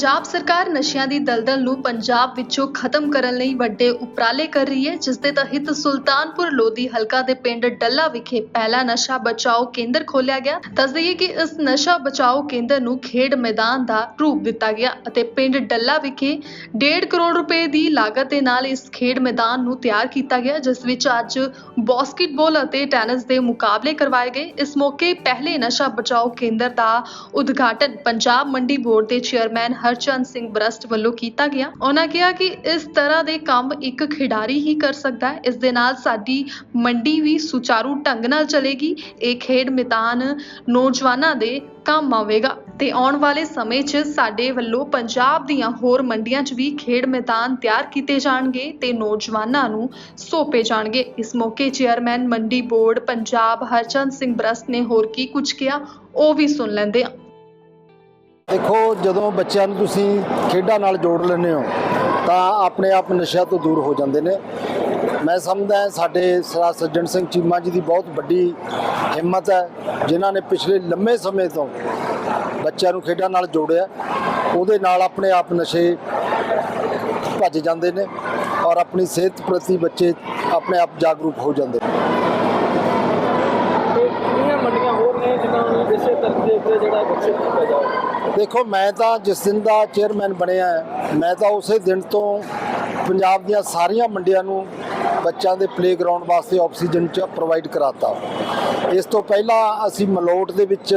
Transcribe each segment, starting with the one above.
ਪੰਜਾਬ ਸਰਕਾਰ ਨਸ਼ਿਆਂ ਦੀ ਦਲਦਲ ਨੂੰ ਪੰਜਾਬ ਵਿੱਚੋਂ ਖਤਮ ਕਰਨ ਲਈ ਵੱਡੇ ਉਪਰਾਲੇ ਕਰ ਰਹੀ ਹੈ, ਜਿਸ ਦੇ ਤਹਿਤ ਸੁਲਤਾਨਪੁਰ ਲੋਧੀ ਹਲਕਾ ਦੇ ਪਿੰਡ ਡੱਲਾ ਵਿਖੇ ਪਹਿਲਾ ਨਸ਼ਾ ਬਚਾਓ ਕੇਂਦਰ ਖੋਲ੍ਹਿਆ ਗਿਆ। ਦੱਸ ਦਈਏ ਕਿ ਇਸ ਨਸ਼ਾ ਬਚਾਓ ਕੇਂਦਰ ਨੂੰ ਖੇਡ ਮੈਦਾਨ ਦਾ ਰੂਪ ਦਿੱਤਾ ਗਿਆ ਅਤੇ ਪਿੰਡ ਡੱਲਾ ਵਿਖੇ 1.5 ਕਰੋੜ ਰੁਪਏ ਦੀ ਲਾਗਤ ਦੇ ਨਾਲ ਇਸ ਖੇਡ ਮੈਦਾਨ ਨੂੰ ਤਿਆਰ ਕੀਤਾ ਗਿਆ, ਜਿਸ ਵਿੱਚ ਅੱਜ ਬਾਸਕਟਬਾਲ ਅਤੇ ਟੈਨਿਸ ਦੇ ਮੁਕਾਬਲੇ ਕਰਵਾਏ ਗਏ। ਇਸ ਮੌਕੇ ਪਹਿਲੇ ਨਸ਼ਾ ਬਚਾਓ ਕੇਂਦਰ ਦਾ ਉਦਘਾਟਨ ਪੰਜਾਬ ਮੰਡੀ ਬੋਰਡ ਦੇ ਚੇਅਰਮੈਨ ਹਰਚੰਦ ਸਿੰਘ ਬਰਸਟ ਵੱਲੋਂ ਕੀਤਾ ਗਿਆ। ਉਹਨਾਂ ਕਿਹਾ ਕਿ ਇਸ ਤਰ੍ਹਾਂ ਦੇ ਕੰਮ ਇੱਕ ਖਿਡਾਰੀ ਹੀ ਕਰ ਸਕਦਾ ਹੈ। ਇਸ ਦੇ ਨਾਲ ਸਾਡੀ ਮੰਡੀ ਵੀ ਸੁਚਾਰੂ ਢੰਗ ਨਾਲ ਚੱਲੇਗੀ। ਇਹ ਖੇਡ ਮੈਦਾਨ ਨੌਜਵਾਨਾਂ ਦੇ ਕੰਮ ਆਵੇਗਾ ਤੇ ਆਉਣ ਵਾਲੇ ਸਮੇਂ 'ਚ ਸਾਡੇ ਵੱਲੋਂ ਪੰਜਾਬ ਦੀਆਂ ਹੋਰ ਮੰਡੀਆਂ 'ਚ ਵੀ ਖੇਡ ਮੈਦਾਨ ਤਿਆਰ ਕੀਤੇ ਜਾਣਗੇ ਤੇ ਨੌਜਵਾਨਾਂ ਨੂੰ ਸੌਂਪੇ ਜਾਣਗੇ। ਇਸ ਮੌਕੇ ਚੇਅਰਮੈਨ ਮੰਡੀ ਬੋਰਡ, ਪੰਜਾਬ ਹਰਚੰਦ ਸਿੰਘ ਬਰਸਟ ਨੇ ਹੋਰ ਕੀ ਕੁਝ ਕਿਹਾ, ਉਹ ਵੀ ਸੁਣ ਲੈਂਦੇ ਆ ਦੇਖੋ, ਜਦੋਂ ਬੱਚਿਆਂ ਨੂੰ ਤੁਸੀਂ ਖੇਡਾਂ ਨਾਲ ਜੋੜ ਲੈਂਦੇ ਹੋ, ਤਾਂ ਆਪਣੇ ਆਪ ਨਸ਼ਿਆਂ ਤੋਂ ਦੂਰ ਹੋ ਜਾਂਦੇ ਨੇ। ਮੈਂ ਸਮਝਦਾ ਸਾਡੇ ਸਰਾ ਸੱਜਣ ਸਿੰਘ ਚੀਮਾ ਜੀ ਦੀ ਬਹੁਤ ਵੱਡੀ ਹਿੰਮਤ ਹੈ, ਜਿਨ੍ਹਾਂ ਨੇ ਪਿਛਲੇ ਲੰਮੇ ਸਮੇਂ ਤੋਂ ਬੱਚਿਆਂ ਨੂੰ ਖੇਡਾਂ ਨਾਲ ਜੋੜਿਆ। ਉਹਦੇ ਨਾਲ ਆਪਣੇ ਆਪ ਨਸ਼ੇ ਭੱਜ ਜਾਂਦੇ ਨੇ ਔਰ ਆਪਣੀ ਸਿਹਤ ਪ੍ਰਤੀ ਬੱਚੇ ਆਪਣੇ ਆਪ ਜਾਗਰੂਕ ਹੋ ਜਾਂਦੇ ਨੇ। ਤੇ ਮੰਡੀਆਂ ਹੋਰ ਨੇ ਜਿਨ੍ਹਾਂ ਨੂੰ ਇਸੇ ਤਰ੍ਹਾਂ ਦੇ ਉੱਤੇ ਜਿਹੜਾ ਵਿਕਸਿਤ ਕੀਤਾ ਜਾਵੇ? ਦੇਖੋ, ਮੈਂ ਤਾਂ ਜਿਸ ਦਿਨ ਦਾ ਚੇਅਰਮੈਨ ਬਣਿਆ ਮੈਂ ਤਾਂ ਉਸੇ ਦਿਨ ਤੋਂ ਪੰਜਾਬ ਦੀਆਂ ਸਾਰੀਆਂ ਮੰਡੀਆਂ ਨੂੰ ਬੱਚਿਆਂ ਦੇ ਪਲੇਗਰਾਉਂਡ ਵਾਸਤੇ ਆਕਸੀਜਨ ਚ ਪ੍ਰੋਵਾਈਡ ਕਰਾਤਾ। ਇਸ ਤੋਂ ਪਹਿਲਾਂ ਅਸੀਂ ਮਲੋਟ ਦੇ ਵਿੱਚ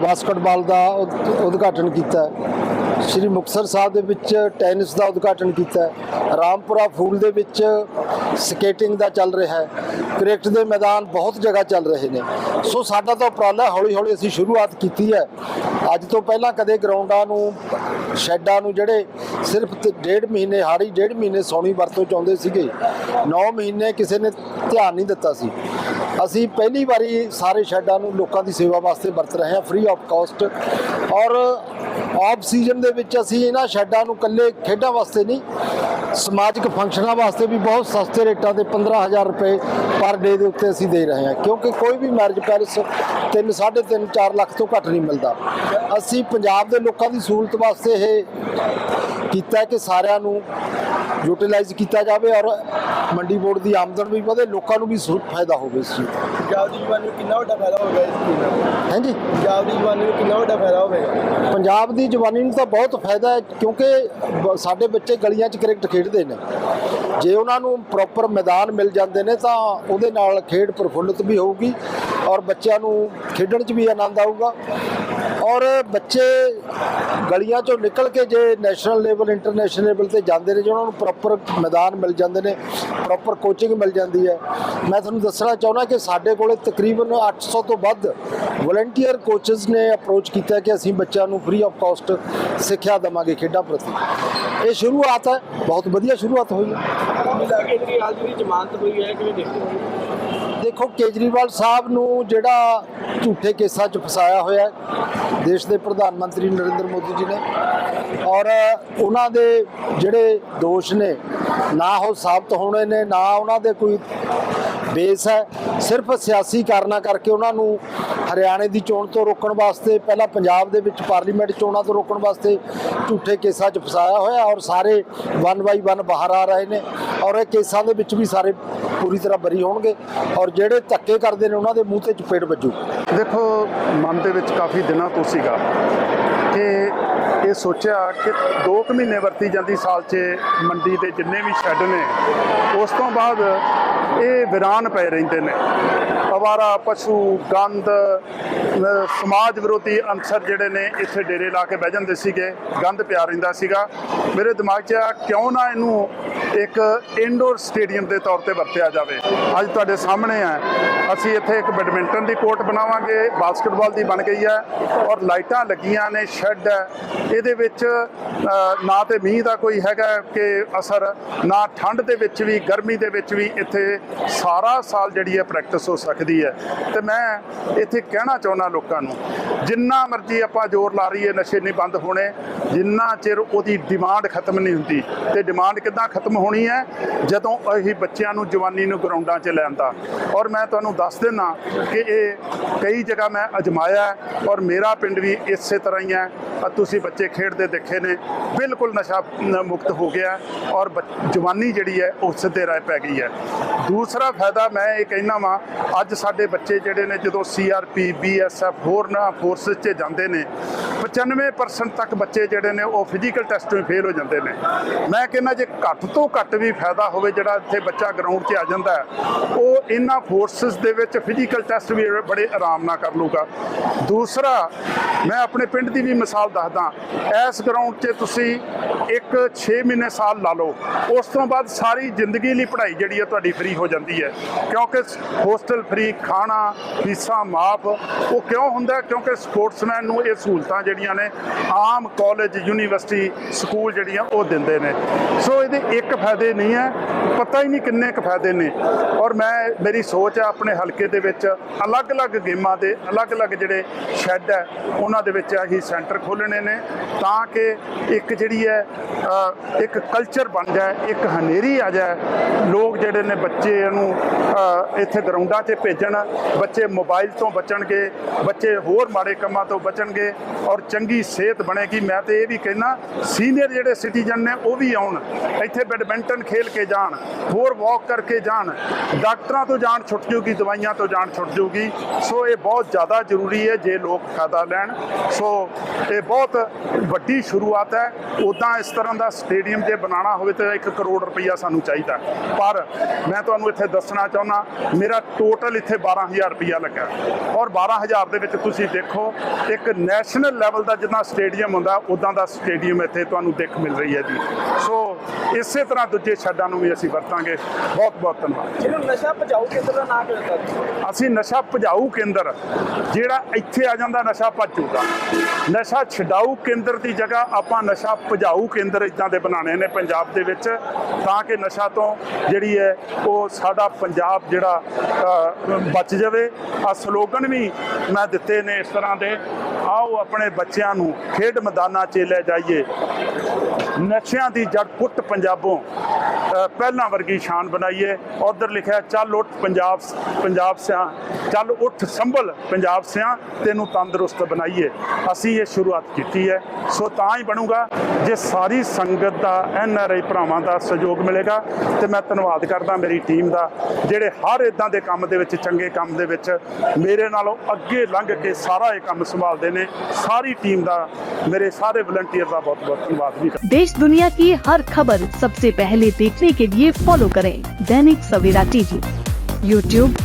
ਬਾਸਕਟਬਾਲ ਦਾ ਉਦ- ਉਦਘਾਟਨ ਕੀਤਾ ਸ਼੍ਰੀ ਮੁਕਤਸਰ ਸਾਹਿਬ ਦੇ ਵਿੱਚ ਟੈਨਿਸ ਦਾ ਉਦਘਾਟਨ ਕੀਤਾ ਰਾਮਪੁਰਾ ਫੂਲ ਦੇ ਵਿੱਚ ਸਕੇਟਿੰਗ ਦਾ ਚੱਲ ਰਿਹਾ ਹੈ। ਕ੍ਰਿਕਟ ਦੇ ਮੈਦਾਨ ਬਹੁਤ ਜਗ੍ਹਾ ਚੱਲ ਰਹੇ ਨੇ। ਸੋ ਸਾਡਾ ਤਾਂ ਉਪਰਾਲਾ ਹੌਲੀ ਹੌਲੀ ਅਸੀਂ ਸ਼ੁਰੂਆਤ ਕੀਤੀ ਹੈ। ਅੱਜ ਤੋਂ ਪਹਿਲਾਂ ਕਦੇ ਗਰਾਊਂਡਾਂ ਨੂੰ, ਸ਼ੈੱਡਾਂ ਨੂੰ ਜਿਹੜੇ ਸਿਰਫ ਡੇਢ ਮਹੀਨੇ ਹਾੜੀ, ਡੇਢ ਮਹੀਨੇ ਸੌਣੀ ਵਰਤੋਂ ਚਾਹੁੰਦੇ ਸੀਗੇ 9 ਮਹੀਨੇ ਕਿਸੇ ਨੇ ਧਿਆਨ ਨਹੀਂ ਦਿੱਤਾ ਸੀ। ਅਸੀਂ ਪਹਿਲੀ ਵਾਰੀ ਸਾਰੇ ਸ਼ੈੱਡਾਂ ਨੂੰ ਲੋਕਾਂ ਦੀ ਸੇਵਾ ਵਾਸਤੇ ਵਰਤ ਰਹੇ ਹਾਂ ਫ੍ਰੀ ਆਫ ਕਾਸਟ ਔਰ ਆਫ ਸੀਜ਼ਨ ਦੇ ਵਿੱਚ ਅਸੀਂ ਇਹਨਾਂ ਸ਼ੈੱਡਾਂ ਨੂੰ ਇਕੱਲੇ ਖੇਡਾਂ ਵਾਸਤੇ ਨਹੀਂ ਸਮਾਜਿਕ ਫੰਕਸ਼ਨਾਂ ਵਾਸਤੇ ਵੀ ਬਹੁਤ ਸਸਤੇ ਰੇਟਾਂ ਤੇ 15000 ਰੁਪਏ ਪਰ ਡੇ ਦੇ ਉੱਤੇ ਅਸੀਂ ਦੇ ਰਹੇ ਹਾਂ। ਕਿਉਂਕਿ ਕੋਈ ਵੀ ਮੈਰਿਜ ਪੈਲਸ 3 3.5 4 ਲੱਖ ਤੋਂ ਘੱਟ ਨਹੀਂ ਮਿਲਦਾ। ਅਸੀਂ ਪੰਜਾਬ ਦੇ ਲੋਕਾਂ ਦੀ ਸਹੂਲਤ ਵਾਸਤੇ ਇਹ ਕੀਤਾ ਕਿ ਸਾਰਿਆਂ ਨੂੰ ਯੂਟਿਲਾਈਜ਼ ਕੀਤਾ ਜਾਵੇ ਔਰ ਮੰਡੀ ਬੋਰਡ ਦੀ ਆਮਦਨ ਵੀ ਵਧੇ ਲੋਕਾਂ ਨੂੰ ਵੀ ਫਾਇਦਾ ਹੋਵੇ ਇਸ ਚੀਜ਼ ਦਾ। ਪੰਜਾਬ ਦੀ ਜਵਾਨੀ ਨੂੰ ਕਿੰਨਾ ਵੱਡਾ ਫਾਇਦਾ ਹੋਵੇਗਾ ਇਸ ਚੀਜ਼ ਨਾਲ ਹਾਂਜੀ? ਪੰਜਾਬ ਦੀ ਜਵਾਨੀ ਨੂੰ ਕਿੰਨਾ ਵੱਡਾ ਫਾਇਦਾ ਹੋਵੇਗਾ? ਪੰਜਾਬ ਦੀ ਜਵਾਨੀ ਨੂੰ ਤਾਂ ਬਹੁਤ ਫਾਇਦਾ ਹੈ ਕਿਉਂਕਿ ਸਾਡੇ ਬੱਚੇ ਗਲੀਆਂ 'ਚ ਕ੍ਰਿਕਟ ਖੇਡਦੇ ਨੇ। ਜੇ ਉਹਨਾਂ ਨੂੰ ਪ੍ਰੋਪਰ ਮੈਦਾਨ ਮਿਲ ਜਾਂਦੇ ਨੇ ਤਾਂ ਉਹਦੇ ਨਾਲ ਖੇਡ ਪ੍ਰਫੁੱਲਤ ਵੀ ਹੋਊਗੀ ਔਰ ਬੱਚਿਆਂ ਨੂੰ ਖੇਡਣ 'ਚ ਵੀ ਆਨੰਦ ਆਊਗਾ। ਔਰ ਬੱਚੇ ਗਲੀਆਂ 'ਚੋਂ ਨਿਕਲ ਕੇ ਜੇ ਨੈਸ਼ਨਲ ਲੈਵਲ ਇੰਟਰਨੈਸ਼ਨਲ ਲੈਵਲ ਤੇ ਜਾਂਦੇ ਨੇ ਜੇ ਉਹਨਾਂ ਨੂੰ ਪ੍ਰੋਪਰ ਮੈਦਾਨ ਮਿਲ ਜਾਂਦੇ ਨੇ ਪ੍ਰੋਪਰ ਕੋਚਿੰਗ ਮਿਲ ਜਾਂਦੀ ਹੈ। ਮੈਂ ਤੁਹਾਨੂੰ ਦੱਸਣਾ ਚਾਹੁੰਦਾ ਕਿ ਸਾਡੇ ਕੋਲੇ ਤਕਰੀਬਨ 800 ਤੋਂ ਵੱਧ ਵਲੰਟੀਅਰ ਕੋਚਸ ਨੇ ਅਪਰੋਚ ਕੀਤਾ ਕਿ ਅਸੀਂ ਬੱਚਿਆਂ ਨੂੰ ਫ੍ਰੀ ਆਫ ਕਾਸਟ ਸਿੱਖਿਆ ਦੇਵਾਂਗੇ ਖੇਡਾਂ ਪ੍ਰਤੀ। ਇਹ ਸ਼ੁਰੂਆਤ ਹੈ, ਬਹੁਤ ਵਧੀਆ ਸ਼ੁਰੂਆਤ ਹੋਈ ਹੈ। ਮਿਲਾ ਕੇ ਜਿਹੜੀ ਹਾਲ ਜ਼ਮਾਨਤ ਹੋਈ ਹੈ ਕਿਵੇਂ ਦੇਖਦੇ ਹੋ ਦੇਖੋ, ਕੇਜਰੀਵਾਲ ਸਾਹਿਬ ਨੂੰ ਜਿਹੜਾ ਝੂਠੇ ਕੇਸਾਂ 'ਚ ਫਸਾਇਆ ਹੋਇਆ ਦੇਸ਼ ਦੇ ਪ੍ਰਧਾਨ ਮੰਤਰੀ ਨਰਿੰਦਰ ਮੋਦੀ ਜੀ ਨੇ, ਔਰ ਉਹਨਾਂ ਦੇ ਜਿਹੜੇ ਦੋਸ਼ ਨੇ, ਨਾ ਉਹ ਸਾਬਤ ਹੋਣੇ ਨੇ, ਨਾ ਉਹਨਾਂ ਦੇ ਕੋਈ ਬੇਸ ਹੈ, ਸਿਰਫ ਸਿਆਸੀ ਕਾਰਨਾਂ ਕਰਕੇ ਉਹਨਾਂ ਨੂੰ ਹਰਿਆਣੇ ਦੀ ਚੋਣ ਤੋਂ ਰੋਕਣ ਵਾਸਤੇ, ਪਹਿਲਾਂ ਪੰਜਾਬ ਦੇ ਵਿੱਚ ਪਾਰਲੀਮੈਂਟ ਚੋਣਾਂ ਤੋਂ ਰੋਕਣ ਵਾਸਤੇ ਝੂਠੇ ਕੇਸਾਂ 'ਚ ਫਸਾਇਆ ਹੋਇਆ, ਔਰ ਸਾਰੇ ਵਨ ਬਾਈ ਵਨ ਬਾਹਰ ਆ ਰਹੇ ਨੇ, ਔਰ ਇਹ ਕੇਸਾਂ ਦੇ ਵਿੱਚ ਵੀ ਸਾਰੇ ਪੂਰੀ ਤਰ੍ਹਾਂ ਬਰੀ ਹੋਣਗੇ ਔਰ ਜਿਹੜੇ ਧੱਕੇ ਕਰਦੇ ਨੇ ਉਹਨਾਂ ਦੇ ਮੂੰਹ ਤੇ ਚਪੇੜ ਵੱਜੂ। ਦੇਖੋ, ਮਨ ਦੇ ਵਿੱਚ ਕਾਫੀ ਦਿਨਾਂ ਤੋਂ ਸੀਗਾ ਕਿ ਇਹ ਸੋਚਿਆ ਕਿ 2 ਕੁ ਮਹੀਨੇ ਵਰਤੀ ਜਾਂਦੀ ਸਾਲ 'ਚ ਮੰਡੀ ਦੇ ਜਿੰਨੇ ਵੀ ਸ਼ੈੱਡ ਨੇ, ਉਸ ਤੋਂ ਬਾਅਦ ਇਹ ਵਿਰਾਨ ਪਏ ਰਹਿੰਦੇ ਨੇ। ਅਵਾਰਾ, ਪਸ਼ੂ, ਗੰਦ ਸਮਾਜ ਵਿਰੋਧੀ ਅਨਸਰ ਜਿਹੜੇ ਨੇ ਇੱਥੇ ਡੇਰੇ ਲਾ ਕੇ ਬਹਿ ਜਾਂਦੇ ਸੀਗੇ, ਗੰਦ ਪਿਆ ਰਹਿੰਦਾ ਸੀਗਾ। ਮੇਰੇ ਦਿਮਾਗ 'ਚ ਆ ਕਿਉਂ ਨਾ ਇਹਨੂੰ ਇੱਕ ਇਨਡੋਰ ਸਟੇਡੀਅਮ ਦੇ ਤੌਰ ਤੇ ਵਰਤਿਆ ਜਾਵੇ। ਅੱਜ ਤੁਹਾਡੇ ਸਾਹਮਣੇ ਹੈ। ਅਸੀਂ ਇੱਥੇ ਇੱਕ ਬੈਡਮਿੰਟਨ ਦੀ ਕੋਰਟ ਬਣਾਵਾਂਗੇ। ਬਾਸਕਟਬਾਲ ਦੀ ਬਣ ਗਈ ਹੈ ਔਰ ਲਾਈਟਾਂ ਲੱਗੀਆਂ ਨੇ ਸ਼ੈੱਡ ਹੈ। ਇਹਦੇ ਵਿੱਚ ਨਾ ਤੇ ਮੀਂਹ ਦਾ ਕੋਈ ਹੈਗਾ ਕਿ ਅਸਰ, ਨਾ ਠੰਡ ਦੇ ਵਿੱਚ ਵੀ, ਗਰਮੀ ਦੇ ਵਿੱਚ ਵੀ ਇੱਥੇ ਸਾਰਾ ਸਾਲ ਜਿਹੜੀ ਹੈ ਪ੍ਰੈਕਟਿਸ ਹੋ ਸਕਦੀ ਹੈ। ਤੇ ਮੈਂ ਇੱਥੇ ਕਹਿਣਾ ਚਾਹੁੰਦਾ ਲੋਕਾਂ ਨੂੰ ਜਿੰਨਾ ਮਰਜ਼ੀ ਆਪਾਂ ਜ਼ੋਰ ਲਾ ਰਹੀਏ, ਨਸ਼ੇ ਨਹੀਂ ਬੰਦ ਹੋਣੇ, ਜਿੰਨਾ ਚਿਰ ਉਹਦੀ ਡਿਮਾਂਡ ਖਤਮ ਨਹੀਂ ਹੁੰਦੀ। ਤੇ ਡਿਮਾਂਡ ਕਿੱਦਾਂ ਖਤਮ ਹੋਣੀ ਹੈ? ਜਦੋਂ ਅਸੀਂ ਬੱਚਿਆਂ ਨੂੰ, ਜਵਾਨੀ ਨੂੰ ਗਰਾਊਂਡਾਂ 'ਚ ਲਿਆਂਦਾ ਔਰ ਮੈਂ ਤੁਹਾਨੂੰ ਦੱਸ ਦਿੰਦਾ ਕਿ ਇਹ ਕਈ ਜਗ੍ਹਾ ਮੈਂ ਅਜਮਾਇਆ ਔਰ ਮੇਰਾ ਪਿੰਡ ਵੀ ਇਸੇ ਤਰ੍ਹਾਂ ਹੀ ਹੈ। ਤੁਸੀਂ ਬੱਚੇ ਖੇਡਦੇ ਦੇਖੇ ਨੇ, ਬਿਲਕੁਲ ਨਸ਼ਾ ਮੁਕਤ ਹੋ ਗਿਆ ਔਰ ਬੱਚ- ਜਵਾਨੀ ਜਿਹੜੀ ਹੈ, ਉਹ ਸਿੱਧੇ ਰਾਹ ਪੈ ਗਈ ਹੈ। ਦੂਸਰਾ ਫਾਇਦਾ ਮੈਂ ਇਹ ਕਹਿਣਾ ਵਾਂ, ਅੱਜ ਸਾਡੇ ਬੱਚੇ ਜਿਹੜੇ ਨੇ, ਜਦੋਂ ਸੀਆਰਪੀ ਬੀਐਸਐਫ ਹੋਰ ਨਾ ਫੋਰਸਸ 'ਚ ਜਾਂਦੇ ਨੇ 95% ਤੱਕ ਬੱਚੇ ਜਿਹੜੇ ਨੇ ਉਹ ਫਿਜ਼ੀਕਲ ਟੈਸਟ ਵਿੱਚ ਫੇਲ ਹੋ ਜਾਂਦੇ ਨੇ। ਮੈਂ ਕਹਿੰਦਾ ਜੇ ਘੱਟ ਤੋਂ ਘੱਟ ਵੀ ਫਾਇਦਾ ਹੋਵੇ ਜਿਹੜਾ ਇੱਥੇ ਬੱਚਾ ਗਰਾਊਂਡ 'ਚ ਆ ਜਾਂਦਾ ਉਹ ਇਹਨਾਂ ਫੋਰਸਸ ਦੇ ਵਿੱਚ ਫਿਜ਼ੀਕਲ ਟੈਸਟ ਵੀ ਬੜੇ ਆਰਾਮ ਨਾਲ ਕਰ ਲੂਗਾ ਦੂਸਰਾ, ਮੈਂ ਆਪਣੇ ਪਿੰਡ ਦੀ ਵੀ ਮਿਸਾਲ ਦੱਸਦਾ, ਇਸ ਗਰਾਊਂਡ 'ਚ ਤੁਸੀਂ ਇੱਕ 6 ਮਹੀਨੇ ਸਾਲ ਲਾ ਲਓ, ਉਸ ਤੋਂ ਬਾਅਦ ਸਾਰੀ ਜ਼ਿੰਦਗੀ ਲਈ ਪੜ੍ਹਾਈ ਜਿਹੜੀ ਹੈ ਤੁਹਾਡੀ ਫ੍ਰੀ ਹੋ ਜਾਂਦੀ ਹੈ। ਕਿਉਂਕਿ ਹੋਸਟਲ ਫ੍ਰੀ ਖਾਣਾ, ਫੀਸਾਂ ਮਾਫ, ਉਹ ਕਿਉਂ ਹੁੰਦਾ? ਕਿਉਂਕਿ ਸਪੋਰਟਸਮੈਨ ਨੂੰ ਇਹ ਸਹੂਲਤਾਂ ਜਿਹੜੀਆਂ ਨੇ, ਆਮ ਕਾਲਜ ਯੂਨੀਵਰਸਿਟੀ ਸਕੂਲ ਜਿਹੜੀਆਂ ਉਹ ਦਿੰਦੇ ਨੇ। ਸੋ ਇਹਦੇ ਇੱਕ ਫਾਇਦੇ ਨਹੀਂ ਹੈ ਪਤਾ ਹੀ ਨਹੀਂ ਕਿੰਨੇ ਕੁ ਫਾਇਦੇ ਨੇ। ਔਰ ਮੈਂ, ਮੇਰੀ ਸੋਚ ਹੈ ਆਪਣੇ ਹਲਕੇ ਦੇ ਵਿੱਚ ਅਲੱਗ-ਅਲੱਗ ਗੇਮਾਂ ਦੇ, ਅਲੱਗ-ਅਲੱਗ ਜਿਹੜੇ ਸ਼ੈੱਡ ਹੈ ਉਹਨਾਂ ਦੇ ਵਿੱਚ ਆਹੀ ਸੈਂਟਰ ਖੋਲ੍ਹਣੇ ਨੇ ਤਾਂ ਕਿ ਇੱਕ ਜਿਹੜੀ ਹੈ ਇੱਕ ਕਲਚਰ ਬਣ ਜਾਏ, ਇੱਕ ਹਨੇਰੀ ਆ ਜਾਏ। ਲੋਕ ਜਿਹੜੇ ਨੇ ਬੱਚੇ ਨੂੰ ਇੱਥੇ ਗਰਾਊਂਡਾਂ 'ਚ ਭੇਜਣ, ਬੱਚੇ ਮੋਬਾਈਲ ਤੋਂ ਬਚਣਗੇ, ਬੱਚੇ ਹੋਰ ਮਾੜੇ ਕੰਮਾਂ ਤੋਂ ਬਚਣਗੇ ਔਰ ਚੰਗੀ ਸਿਹਤ ਬਣੇਗੀ। ਮੈਂ ਤੇ ਇਹ ਵੀ ਕਹਿਣਾ ਸੀਨੀਅਰ ਜਿਹੜੇ ਸਿਟੀਜ਼ਨ ਨੇ ਉਹ ਵੀ ਆਉਣ, ਇੱਥੇ ਬੈਡਮਿੰਟਨ ਖੇਲ ਕੇ ਜਾਣ। ਹੋਰ ਵਾਕ ਕਰਕੇ ਜਾਣ। ਡਾਕਟਰਾਂ ਤੋਂ ਜਾਣ ਛੁੱਟ ਜੂਗੀ, ਦਵਾਈਆਂ ਤੋਂ ਜਾਣ ਛੁੱਟ ਜੂਗੀ। ਸੋ ਇਹ ਬਹੁਤ ਜ਼ਿਆਦਾ ਜ਼ਰੂਰੀ ਹੈ ਜੇ ਲੋਕ ਫਾਇਦਾ ਲੈਣ। ਸੋ ਇਹ ਬਹੁਤ ਵੱਡੀ ਸ਼ੁਰੂਆਤ ਹੈ। ਉਦਾਂ ਇਸ ਤਰ੍ਹਾਂ ਦਾ ਸਟੇਡੀਅਮ ਜੇ ਬਣਾਉਣਾ ਹੋਵੇ ਤਾਂ 1 ਕਰੋੜ ਰੁਪਈਆ ਸਾਨੂੰ ਚਾਹੀਦਾ ਪਰ ਮੈਂ ਤੁਹਾਨੂੰ ਇੱਥੇ ਦੱਸਣਾ ਚਾਹੁੰਦਾ ਮੇਰਾ ਟੋਟਲ ਇੱਥੇ 12000 ਰੁਪਈਆ ਲੱਗਾ ਔਰ 12000 ਦੇ ਵਿੱਚ ਤੁਸੀਂ ਦੇਖੋ ਇੱਕ ਨੈਸ਼ਨਲ ਲੈਵਲ ਦਾ ਜਿੰਨਾ ਸਟੇਡੀਅਮ ਹੁੰਦਾ ਉਦਾਂ ਦਾ ਸਟੇਡੀਅਮ ਇੱਥੇ ਤੁਹਾਨੂੰ ਦੇਖ ਮਿਲ ਰਹੀ ਹੈ ਜੀ। ਸੋ ਇਸੇ ਤਰ੍ਹਾਂ ਦੂਜੇ ਛੱਡਾਂ ਨੂੰ ਵੀ ਅਸੀਂ ਵਰਤਾਂਗੇ। ਬਹੁਤ ਬਹੁਤ ਧੰਨਵਾਦ। ਜਿਹਨੂੰ ਨਸ਼ਾ ਭਜਾਓ ਕੇਂਦਰ ਦਾ ਨਾਂ ਕਿਉਂ ਦਿੱਤਾ? ਅਸੀਂ ਨਸ਼ਾ ਭਜਾਊ ਕੇਂਦਰ ਜਿਹੜਾ ਇੱਥੇ ਆ ਜਾਂਦਾ ਨਸ਼ਾ ਭੱਜੂਗਾ ਨਸ਼ਾ ਛਡਾਊ ਕੇਂਦਰ ਦੀ ਜਗ੍ਹਾ ਆਪਾਂ ਨਸ਼ਾ ਭਜਾਊ ਕੇਂਦਰ ਇਦਾਂ ਦੇ ਬਣਾਉਣੇ ਨੇ ਪੰਜਾਬ ਦੇ ਵਿੱਚ, ਤਾਂ ਕਿ ਨਸ਼ਾ ਤੋਂ ਜਿਹੜੀ ਹੈ ਉਹ ਸਾਡਾ ਪੰਜਾਬ ਜਿਹੜਾ ਬਚ ਜਾਵੇ। ਆ ਸਲੋਗਨ ਵੀ ਮੈਂ ਦਿੱਤੇ ਨੇ ਇਸ ਤਰ੍ਹਾਂ ਦੇ। ਆਓ ਆਪਣੇ ਬੱਚਿਆਂ ਨੂੰ ਖੇਡ ਮੈਦਾਨਾਂ 'ਚ ਲੈ ਜਾਈਏ। ਨਸ਼ਿਆਂ ਦੀ ਜੜ ਪੁੱਟ ਪੰਜਾਬੋਂ ਪਹਿਲਾਂ ਵਰਗੀ ਸ਼ਾਨ ਬਣਾਈਏ। ਉਧਰ ਲਿਖਿਆ, ਚੱਲ ਉੱਠ ਪੰਜਾਬ ਪੰਜਾਬ ਸਿਆ ਚੱਲ ਉੱਠ ਸੰਭਲ ਪੰਜਾਬ ਸਿਆਂ ਤੈਨੂੰ ਤੰਦਰੁਸਤ ਬਣਾਈਏ ਅਸੀਂ ਇਹ ਸ਼ੁਰੂਆਤ ਕੀਤੀ ਹੈ ਸੋ ਤਾਂ ਹੀ ਬਣੂਗਾ ਜੇ ਸਾਰੀ ਸੰਗਤ ਦਾ ਐਨ ਆਰ ਆਈ ਭਰਾਵਾਂ ਦਾ ਸਹਿਯੋਗ ਮਿਲੇਗਾ ਤੇ ਮੈਂ ਧੰਨਵਾਦ ਕਰਦਾ ਮੇਰੀ ਟੀਮ ਦਾ ਜਿਹੜੇ ਹਰ ਇਦਾਂ ਦੇ ਕੰਮ ਦੇ ਵਿੱਚ ਚੰਗੇ ਕੰਮ ਦੇ ਵਿੱਚ ਮੇਰੇ ਨਾਲੋਂ ਅੱਗੇ ਲੰਘ ਕੇ ਸਾਰਾ ਇਹ ਕੰਮ ਸੰਭਾਲਦੇ ਨੇ ਸਾਰੀ ਟੀਮ ਦਾ ਮੇਰੇ ਸਾਰੇ ਵਲੰਟੀਅਰ ਦਾ ਬਹੁਤ ਬਹੁਤ ਧੰਨਵਾਦ ਵੀ ਕਰਦਾ देश दुनिया की हर खबर सबसे पहले देखने के लिए फॉलो करें दैनिक सवेरा टीवी यूट्यूब